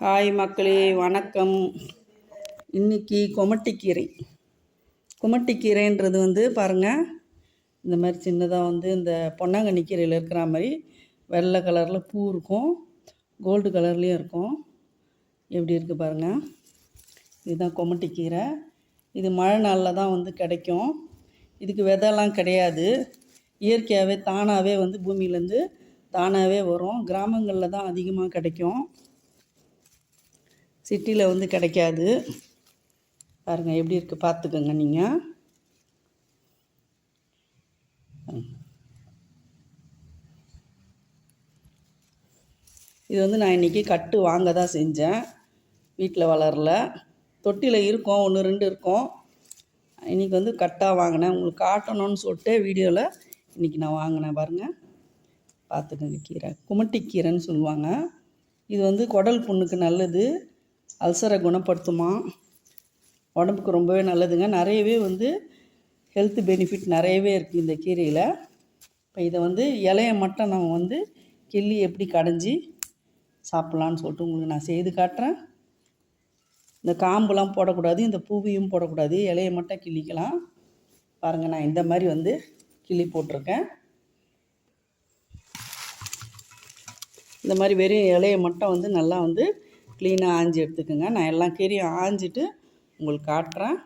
Hi மக்களே வணக்கம். இன்னைக்கு கொமட்டிக்கீரை. கொமட்டிக்கீரைன்றது வந்து பாருங்கள் இந்த மாதிரி சின்னதாக வந்து இந்த பொன்னாங்கண்ணி கீரையில் இருக்கிற மாதிரி வெள்ளை கலரில் பூ இருக்கும் கோல்டு கலர்லேயும் இருக்கும். எப்படி இருக்குது பாருங்கள் இதுதான் கொமட்டிக்கீரை. இது மழை நாளில் தான் வந்து கிடைக்கும். இதுக்கு விதெல்லாம் கிடையாது. இயற்கையாகவே தானாகவே வந்து பூமியிலேருந்து தானாகவே வரும். கிராமங்களில் தான் அதிகமாக கிடைக்கும். சிட்டியில் வந்து கிடைக்காது. பாருங்கள் எப்படி இருக்குது பார்த்துக்கோங்க நீங்கள் இது வந்து நான் இன்றைக்கி கட்டு வாங்க தான் செஞ்சேன். வீட்டில் வளரல. தொட்டியில் இருக்கும் ஒன்று ரெண்டு இருக்கும். இன்றைக்கி வந்து கட்டாக வாங்கினேன். உங்களுக்கு காட்டணும்னு சொல்லிட்டு வீடியோவில் இன்றைக்கி நான் வாங்கினேன் பாருங்கள் பார்த்துக்கோங்க கீரை. குமட்டி கீரைன்னு சொல்லுவாங்க. இது வந்து குடல் புண்ணுக்கு நல்லது. அல்சரை குணப்படுத்துமா? உடம்புக்கு ரொம்பவே நல்லதுங்க. நிறையவே வந்து ஹெல்த் பெனிஃபிட் நிறையவே இருக்குது இந்த கீரையில். இப்போ இதை வந்து இலையை மட்டும் நம்ம வந்து கிள்ளி எப்படி கடைஞ்சி சாப்பிட்லான்னு சொல்லிட்டு உங்களுக்கு நான் செய்து காட்டுறேன். இந்த காம்புலாம் போடக்கூடாது இந்த பூவையும் போடக்கூடாது. இலையை மட்டும் கிள்ளிக்கலாம். பாருங்கள் நான் இந்த மாதிரி வந்து கிள்ளி போட்டிருக்கேன். இந்த மாதிரி வெறும் இலையை மட்டும் வந்து நல்லா வந்து க்ளீனாக ஆஞ்சி எடுத்துக்கோங்க. நான் எல்லா கீரையும் ஆஞ்சிட்டு உங்களுக்கு காட்டுறேன்.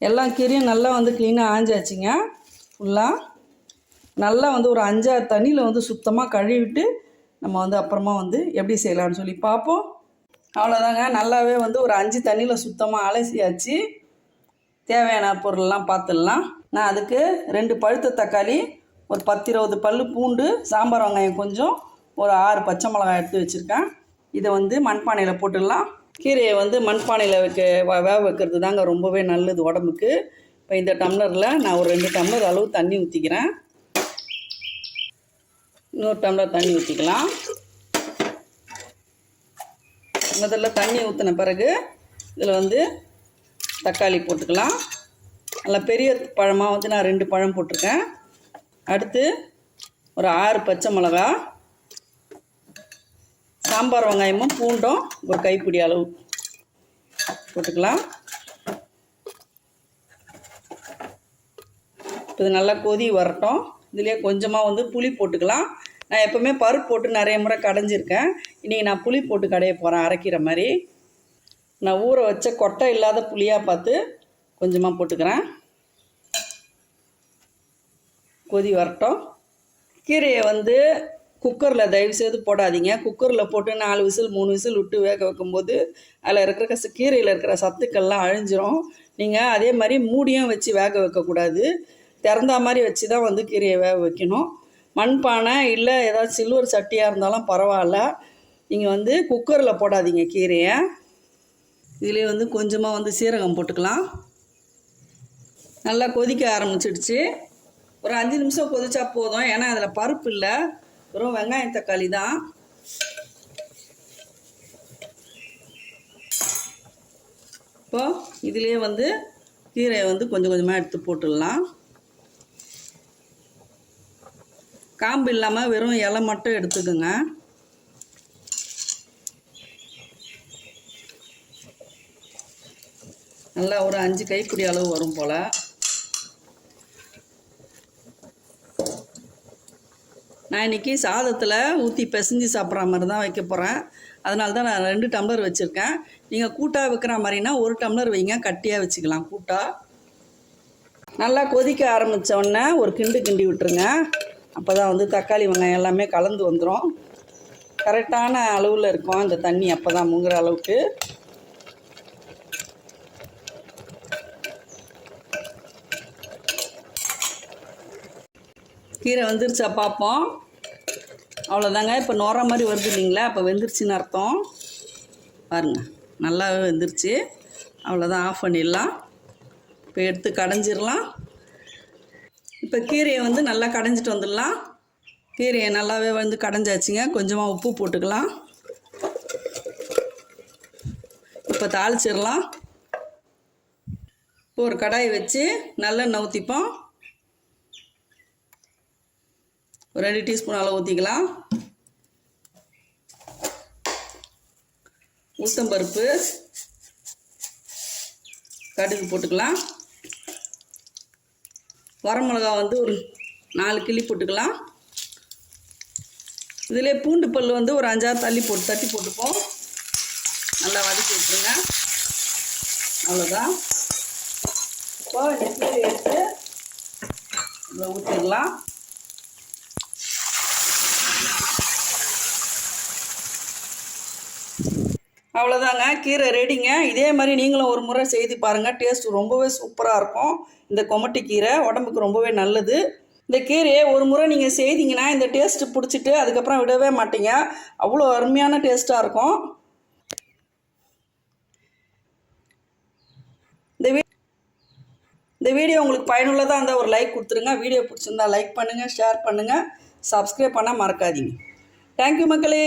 எல்லா கீரையும் நல்லா வந்து க்ளீனாக ஆஞ்சாச்சுங்க. ஃபுல்லாக நல்லா வந்து ஒரு அஞ்சாறு தண்ணியில் வந்து சுத்தமாக கழுவிட்டு நம்ம வந்து அப்புறமா வந்து எப்படி செய்யலாம்னு சொல்லி பார்ப்போம். அவ்வளோதாங்க நல்லாவே வந்து ஒரு அஞ்சு தண்ணியில் சுத்தமாக அலசியாச்சு. தேவையான பொருள்லாம் பார்த்துடலாம். நான் அதுக்கு ரெண்டு பழுத்த தக்காளி ஒரு பத்து இருபது பல் பூண்டு சாம்பார் வெங்காயம் கொஞ்சம் ஒரு ஆறு பச்சை மிளகாய் எடுத்து வச்சுருக்கேன். இதை வந்து மண்பானையில் போட்டுடலாம். கீரையை வந்து மண்பானையில் வைக்க வ- வேக வைக்கிறது தாங்க ரொம்பவே நல்லது உடம்புக்கு. இப்போ இந்த டம்ளரில் நான் ஒரு ரெண்டு டம்ளர் அளவு தண்ணி ஊற்றிக்கிறேன் இன்னொரு டம்ளர் தண்ணி ஊற்றிக்கலாம் முதல்ல தண்ணி ஊற்றின பிறகு இதில் வந்து தக்காளி போட்டுக்கலாம். நல்லா பெரிய பழமாக வந்து நான் ரெண்டு பழம் போட்டிருக்கேன். அடுத்து ஒரு ஆறு பச்சை மிளகா சாம்பார் வெங்காயமும் பூண்டும் ஒரு கைப்பிடி அளவு. போட்டுக்கலாம். இப்போ இது நல்லா கொதி வரட்டும். இதுலேயே கொஞ்சமாக வந்து புளி போட்டுக்கலாம். நான் எப்போவுமே பருப்பு போட்டு நிறைய முறை கடைஞ்சிருக்கேன். இன்றைக்கி நான் புளி போட்டு கடைய போகிறேன் அரைக்கிற மாதிரி. நான் ஊற வச்ச கொட்டை இல்லாத புளியாக பார்த்து கொஞ்சமாக போட்டுக்கிறேன். கொதி வரட்டும். கீரையை வந்து குக்கரில் தயவுசெய்து போடாதீங்க. குக்கரில் போட்டு நாலு விசில் மூணு விசில் விட்டு வேக வைக்கும்போது அதில் இருக்கிற கச கீரையில் இருக்கிற சத்துக்கள்லாம் அழிஞ்சிரும். நீங்கள் அதே மாதிரி மூடியும் வச்சு வேக வைக்கக்கூடாது. திறந்தா மாதிரி வச்சு தான் வந்து கீரையை வேக வைக்கணும். மண்பானை இல்லை ஏதாவது சில்வர் சட்டியாக இருந்தாலும் பரவாயில்ல. நீங்கள் வந்து குக்கரில் போடாதீங்க கீரையை. இதுலேயே வந்து கொஞ்சமாக வந்து சீரகம் போட்டுக்கலாம். நல்லா கொதிக்க ஆரம்பிச்சிடுச்சு. ஒரு அஞ்சு நிமிஷம் கொதிச்சா போதும். ஏன்னா அதில் பருப்பு இல்லை. வெறும் வெங்காயம் தக்காளி தான். இப்போ இதுலேயே வந்து கீரையை வந்து கொஞ்சம் கொஞ்சமாக எடுத்து போட்டுடலாம். காம்பு இல்லாமல் வெறும் இலை மட்டும் எடுத்துக்கோங்க. நல்லா ஒரு அஞ்சு கைப்பிடி அளவு வரும் போல். நான் இன்றைக்கி சாதத்தில் ஊற்றி பிசைஞ்சு சாப்பிட்ற மாதிரி தான் வைக்க போகிறேன் அதனால தான் நான் ரெண்டு டம்ளர் வச்சுருக்கேன். நீங்கள் கூட்டாக வைக்கிற மாதிரினா ஒரு டம்ளர் வைங்க. கட்டியாக வச்சுக்கலாம் கூட்டாக நல்லா கொதிக்க ஆரம்பித்தோடனே ஒரு கிண்டு கிண்டி விட்டுருங்க. அப்போ தான் வந்து தக்காளி வெங்காயம் எல்லாமே கலந்து வந்துடும் கரெக்டான அளவில் இருக்கும் அந்த தண்ணி அப்போ தான் முங்குற அளவுக்கு. கீரை வந்துருச்சா பார்ப்போம் அவ்வளோதாங்க இப்போ நோற மாதிரி வருது இல்லைங்களா? அப்போ வெந்துருச்சுன்னு அர்த்தம். பாருங்க நல்லாவே வெந்துருச்சு. அவ்வளோதான் ஆஃப் பண்ணிடலாம். இப்போ எடுத்து கடைஞ்சிடலாம். இப்போ கீரையை வந்து நல்லா கடைஞ்சிட்டு வந்துடலாம். கீரையை நல்லாவே வந்து கடைஞ்சாச்சுங்க. கொஞ்சமாக உப்பு போட்டுக்கலாம். இப்போ தாளிச்சிடலாம். இப்போ ஒரு கடாயை வச்சு நல்லெண்ணெய் ஊற்றிப்போம் ஒரு ரெண்டு டீஸ்பூன் அளவு ஊற்றிக்கலாம் உளுத்தம்பருப்பு கடுகு போட்டுக்கலாம். வரமிளகா வந்து ஒரு நாலு கிள்ளி போட்டுக்கலாம். இதிலே பூண்டு பல் வந்து ஒரு அஞ்சாறு தள்ளி போட்டு தட்டி போட்டுப்போம். நல்லா வதக்கி விட்டுருங்க. அவ்வளோதான் இப்போ எடுத்து இதில் ஊற்றிடலாம் அவ்வளோதாங்க கீரை ரெடிங்க இதே மாதிரி நீங்களும் ஒரு முறை செய்து பாருங்கள் டேஸ்ட் ரொம்பவே சூப்பராக இருக்கும். இந்த கொமட்டி கீரை உடம்புக்கு ரொம்பவே நல்லது. இந்த கீரையை ஒரு முறை நீங்கள் செய்தீங்கன்னா இந்த டேஸ்ட்டு பிடிச்சிட்டு அதுக்கப்புறம் விடவே மாட்டீங்க. அவ்வளோ அருமையான டேஸ்ட்டாக இருக்கும். இந்த வீ இந்த வீடியோ உங்களுக்கு பயனுள்ளதாக இருந்தால் ஒரு லைக் கொடுத்துருங்க. வீடியோ பிடிச்சிருந்தா லைக் பண்ணுங்கள் ஷேர் பண்ணுங்கள் சப்ஸ்கிரைப் பண்ணால் மறக்காதீங்க. தேங்க்யூ மக்களே.